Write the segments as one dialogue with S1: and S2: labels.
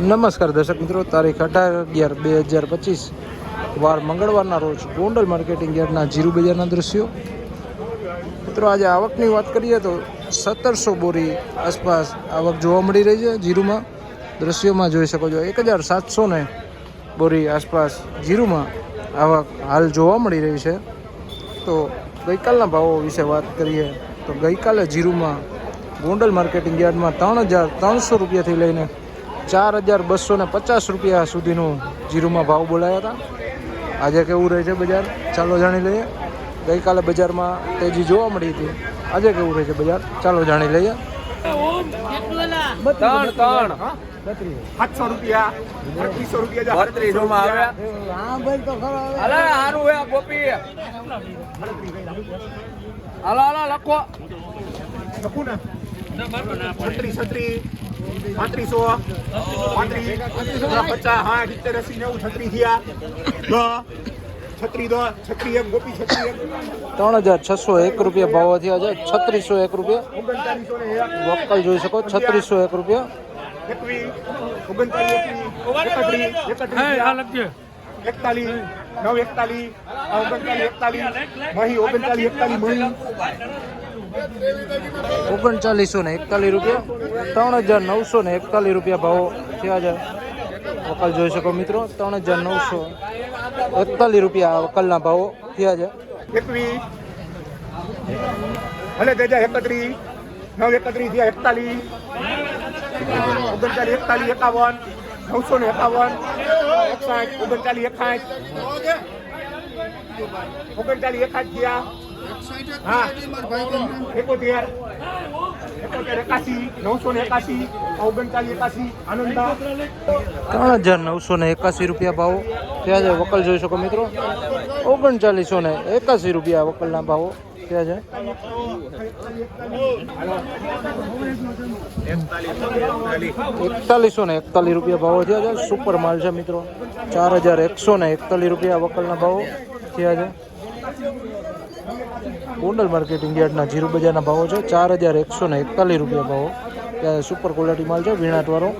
S1: નમસ્કાર દર્શક મિત્રો, તારીખ અઢાર અગિયાર બે હજાર પચીસ, વાર મંગળવારના રોજ ગોંડલ માર્કેટિંગ યાર્ડના જીરુ બજારના દ્રશ્યો. મિત્રો, આજે આવકની વાત કરીએ તો સત્તરસો બોરી આસપાસ આવક જોવા મળી રહી છે જીરુમાં. દ્રશ્યોમાં જોઈ શકો છો, એક હજાર સાતસો ને બોરી આસપાસ જીરુમાં આવક હાલ જોવા મળી રહી છે. તો ગઈકાલના ભાવો વિશે વાત કરીએ તો ગઈકાલે જીરુમાં ગોંડલ માર્કેટિંગ યાર્ડમાં ત્રણ હજાર ત્રણસો રૂપિયાથી લઈને ચાર હજાર બસો ને પચાસ રૂપિયા સુધીનું જીરુમાં ભાવ બોલાયા હતા. આજે કેવું રહે છે બજાર? ચાલો જાણી લઈએ. ગઈકાલે બજારમાં તેજી જોવા મળી હતી. આજે કેવું રહે છે બજાર? ચાલો જાણી લઈએ.
S2: ત્રણ ત્રણ.
S3: સાતસો રૂપિયા ત્રીસો રૂપિયા
S2: બત્રીસો માં આવે હાલે હારું હે ગોપી. હાલો હાલો લખો.
S3: લખું ને. છત્રીસ છત્રીસ. પાંત્રીસો પાંત્રીસ પચાસ હા સિત્તેર એસી નેવું છત્રીસ થયા. છત્રી દસ છત્રી એક ગોપી છત્રી એક.
S1: ત્રણ હજાર છસો એક રૂપિયા ભાવ થયા છે. છત્રીસો એક રૂપિયા. વોકલ જોઈ શકો છત્રીસો એક રૂપિયા.
S3: એકતાલીસ નવ એકતાલીસ આ ઓગણચાલીસ એકતાલીસ મહી ઓગણચાલીસ એકતાલીસ મહી.
S1: ઓગણચાલીસો ને એકતાલીસ રૂપિયા. ત્રણ હજાર નવસો ને એકતાલીસ રૂપિયા ભાવો થયા છે. વકલ જોઈ શકો મિત્રો, ત્રણ હજાર નવસો એકતાલીસ રૂપિયા વકલના ભાવો થયા છે.
S3: ભલે તેજા એકત્રીસ, નવ એકત્રીસ થયા એકતાલીસ. ઓગણચાલીસ એકતાલીસ એકાવન, નવસો ને એકાવન, એકસાઠ, ઓગણચાલીસ એકાઠ. ઓગણચાલીસ એકાઠ થયા. એકોતેર.
S1: ત્રણ હજાર નવસો ને એકાસી રૂપિયા ભાવો. ત્યાં છે વકલ જોઈ શકો મિત્રો. ઓગણચાલીસો ને એકાસી રૂપિયા વકલના ભાવો. ત્યાં છે એકતાલીસો ને એકતાલીસ રૂપિયા ભાવો થયા છે. સુપર માલ છે મિત્રો. ચાર હજાર એકસો ને એકતાલીસ રૂપિયા વકલના ભાવો થયા છે. ગોંડલ માર્કેટિંગ યાર્ડના જીરુ બજારના ભાવો છે. ચાર હજાર એકસો ને એકતાલીસ રૂપિયા ભાવો. ત્યાં સુપર ક્વોલિટી માલ છે વીણાટવાળો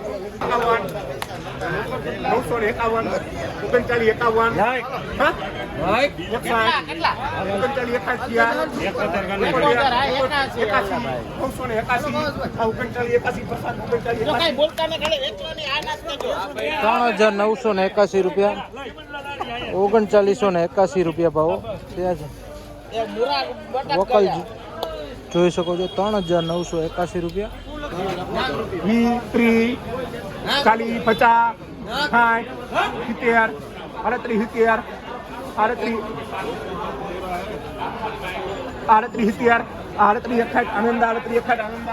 S1: ત્રણ હજાર નવસો ને એકાસી રૂપિયા. ઓગણચાલીસો ને એકાસી રૂપિયા ભાવો. થયા છે. વકલ જોઈ શકો છો ત્રણ હજાર નવસો એકાસી રૂપિયા.
S3: વીસ ત્રીસ ચાલીસ પચાસ સાઠ સિત્તેર આડત્રીસ સિત્તેર આડત્રીસ આડત્રીસ સિત્તેર આડત્રીસ એકસાઠ આનંદ આડત્રીસ એકસાઠ આનંદ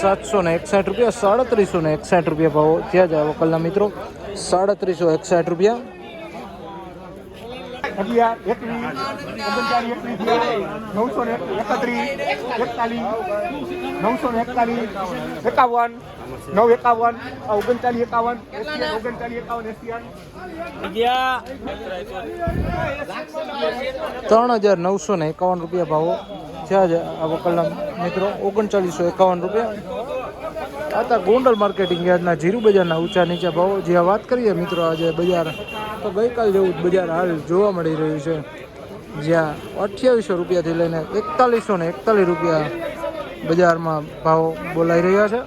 S1: સાતસો ને એકસાઠ રૂપિયા સાડત્રીસો ને એકસાઠ રૂપિયા ભાવો. ત્યાં જાય વકલના મિત્રો. સાડત્રીસો એકસાઠ રૂપિયા.
S3: અગિયાર, એકવીસ ઓગણચાલીસ એકવીસ, નવસો ને એકતાલીસ, નવસો ને એકતાલીસ, એકાવન, નવ એકાવન ઓગણચાલીસ એકાવન ઓગણચાલીસ એકાવન એસી
S1: ત્રણ હજાર નવસો ને એકાવન રૂપિયા ભાવો છે છે આ વકલના મિત્રો. ઓગણચાલીસો એકાવન રૂપિયા. હતા ગોંડલ માર્કેટિંગ યાર્ડના જીરુ બજારના ઊંચા નીચા ભાવો. જ્યાં વાત કરીએ મિત્રો, આજે બજાર, તો ગઈકાલ જેવું જ બજાર હાલ જોવા મળી રહ્યું છે. જ્યાં અઠ્યાવીસો રૂપિયાથી લઈને એકતાલીસો ને એકતાલીસ રૂપિયા બજારમાં ભાવો બોલાઈ રહ્યા છે.